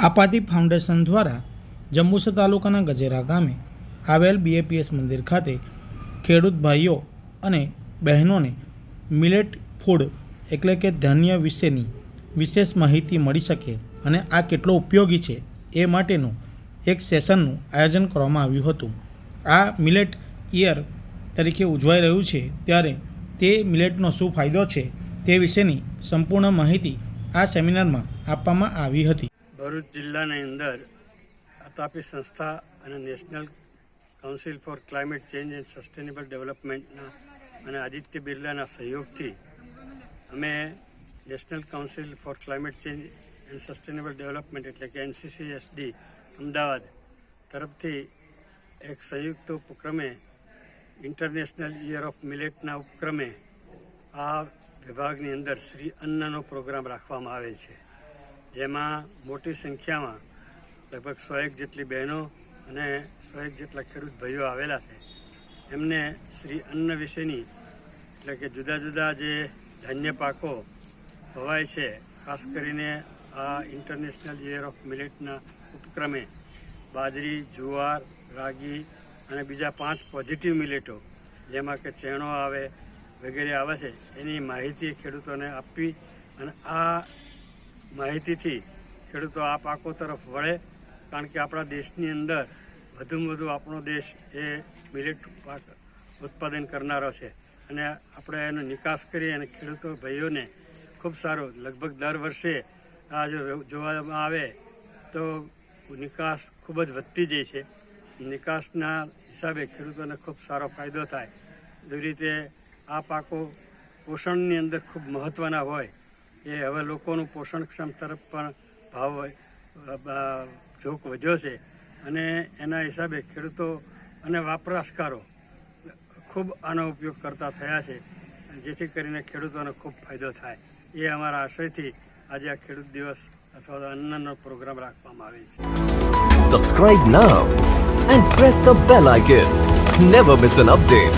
આપાતી foundation દ્વારા જંબુસર તાલુકાના ગજેરા ગામે આવેલ બીએપીએસ મંદિર ખાતે ખેડૂત ભાઈઓ અને બહેનોને મિલેટ ફૂડ એટલે કે ધાન્ય વિશેની વિશેષ માહિતી મળી શકે અને આ કેટલો ઉપયોગી છે એ માટેનું એક સેશનનું આયોજન કરવામાં આવ્યું હતું. આ મિલેટ ઇયર તરીકે ઉજવાઈ રહ્યું છે ત્યારે તે મિલેટનો શું ફાયદો છે તે વિશેની સંપૂર્ણ માહિતી આ સેમિનારમાં આપવામાં આવી હતી. ભરૂચ જિલ્લાની અંદર અતાપી સંસ્થા અને national council for climate change and sustainable ડેવલપમેન્ટના અને આદિત્ય બિરલાના સહયોગથી અમે national council for climate change and sustainable development એટલે કે એનસીસીએસડી અમદાવાદ તરફથી એક સંયુક્ત ઉપક્રમે ઇન્ટરનેશનલ યર ઓફ મિલેટના ઉપક્રમે આ વિભાગની અંદર શ્રી અન્નનો પ્રોગ્રામ રાખવામાં આવેલ છે. જેમાં મોટી સંખ્યામાં લગભગ સો એક જેટલી બહેનો અને સો એક જેટલા ખેડૂત ભાઈઓ આવેલા છે. એમને શ્રી અન્ન વિશેની એટલે કે જુદા જુદા જે ધાન્ય પાકો વવાય છે, ખાસ કરીને આ ઇન્ટરનેશનલ યર ઓફ મિલેટના ઉપક્રમે બાજરી, જુવાર, રાગી અને બીજા પાંચ પોઝિટિવ મિલેટો જેમાં કે ચેણો આવે વગેરે આવે છે, એની માહિતી ખેડૂતોને આપવી અને આ માહિતીથી ખેડૂતો આ પાકો તરફ વળે, કારણ કે આપણા દેશની અંદર વધુમાં વધુ આપણો દેશ એ મિલેટ પાક ઉત્પાદન કરનારો છે. અને આપણે એનો નિકાસ કરીએ અને ખેડૂતો ભાઈઓને ખૂબ સારો, લગભગ દર વર્ષે આ જો જોવામાં આવે તો નિકાસ ખૂબ જ વધતી જાય છે. નિકાસના હિસાબે ખેડૂતોને ખૂબ સારો ફાયદો થાય. એવી રીતે આ પાકો પોષણની અંદર ખૂબ મહત્ત્વના હોય. એ હવે લોકોનું પોષણક્ષમ તરફ પણ ભાવ જોક વધ્યો છે. અને એના હિસાબે ખેડૂતો અને વપરાશકારો ખૂબ આનો ઉપયોગ કરતા થયા છે, જેથી કરીને ખેડૂતોને ખૂબ ફાયદો થાય. એ અમારા આશયથી આજે આ ખેડૂત દિવસ અથવા અન્નનો પ્રોગ્રામ રાખવામાં આવે છે. Subscribe now and press the bell icon never miss an update.